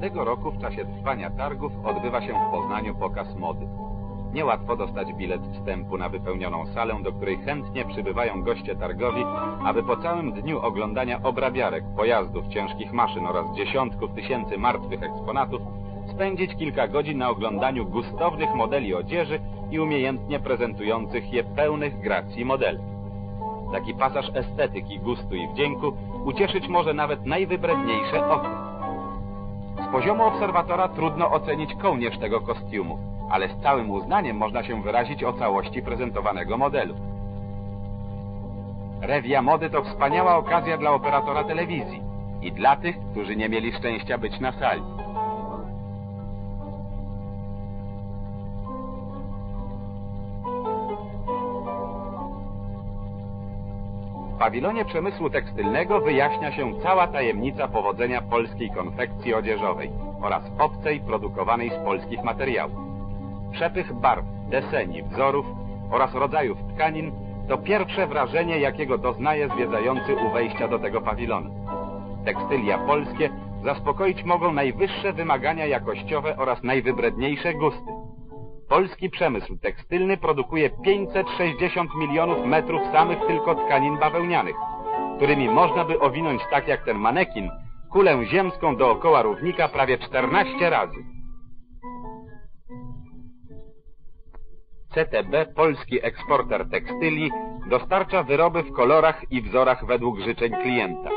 Każdego roku w czasie trwania targów odbywa się w Poznaniu pokaz mody. Niełatwo dostać bilet wstępu na wypełnioną salę, do której chętnie przybywają goście targowi, aby po całym dniu oglądania obrabiarek, pojazdów, ciężkich maszyn oraz dziesiątków tysięcy martwych eksponatów spędzić kilka godzin na oglądaniu gustownych modeli odzieży i umiejętnie prezentujących je pełnych gracji modeli. Taki pasaż estetyki, gustu i wdzięku ucieszyć może nawet najwybredniejsze oko. Z poziomu obserwatora trudno ocenić kołnierz tego kostiumu, ale z całym uznaniem można się wyrazić o całości prezentowanego modelu. Rewia mody to wspaniała okazja dla operatora telewizji i dla tych, którzy nie mieli szczęścia być na sali. Pawilonie przemysłu tekstylnego wyjaśnia się cała tajemnica powodzenia polskiej konfekcji odzieżowej oraz obcej produkowanej z polskich materiałów. Przepych barw, deseni, wzorów oraz rodzajów tkanin to pierwsze wrażenie, jakiego doznaje zwiedzający u wejścia do tego pawilonu. Tekstylia polskie zaspokoić mogą najwyższe wymagania jakościowe oraz najwybredniejsze gusty. Polski przemysł tekstylny produkuje 560 milionów metrów samych tylko tkanin bawełnianych, którymi można by owinąć tak jak ten manekin kulę ziemską dookoła równika prawie 14 razy. CTB, polski eksporter tekstyli, dostarcza wyroby w kolorach i wzorach według życzeń klienta.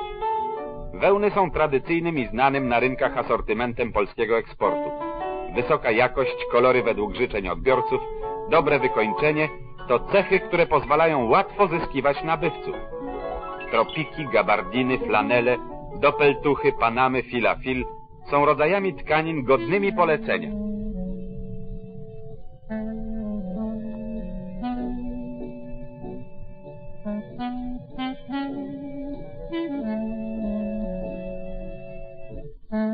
Wełny są tradycyjnym i znanym na rynkach asortymentem polskiego eksportu. Wysoka jakość, kolory według życzeń odbiorców, dobre wykończenie to cechy, które pozwalają łatwo zyskiwać nabywców. Tropiki, gabardiny, flanele, dopeltuchy, panamy, filafil są rodzajami tkanin godnymi polecenia.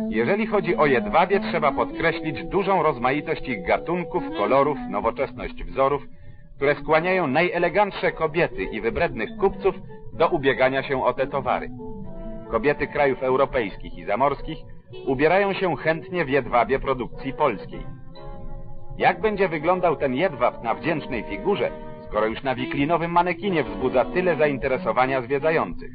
Jeżeli chodzi o jedwabie, trzeba podkreślić dużą rozmaitość ich gatunków, kolorów, nowoczesność wzorów, które skłaniają najelegantsze kobiety i wybrednych kupców do ubiegania się o te towary. Kobiety krajów europejskich i zamorskich ubierają się chętnie w jedwabie produkcji polskiej. Jak będzie wyglądał ten jedwab na wdzięcznej figurze, skoro już na wiklinowym manekinie wzbudza tyle zainteresowania zwiedzających?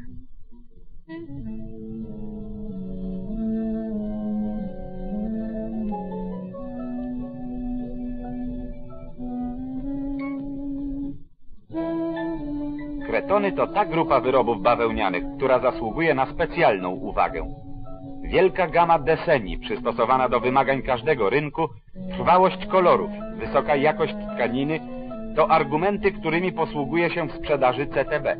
Kretony to ta grupa wyrobów bawełnianych, która zasługuje na specjalną uwagę. Wielka gama deseni, przystosowana do wymagań każdego rynku, trwałość kolorów, wysoka jakość tkaniny, to argumenty, którymi posługuje się w sprzedaży CTB.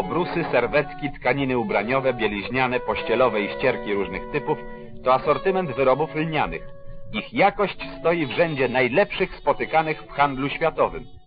Obrusy, serwetki, tkaniny ubraniowe, bieliźniane, pościelowe i ścierki różnych typów to asortyment wyrobów lnianych. Ich jakość stoi w rzędzie najlepszych spotykanych w handlu światowym.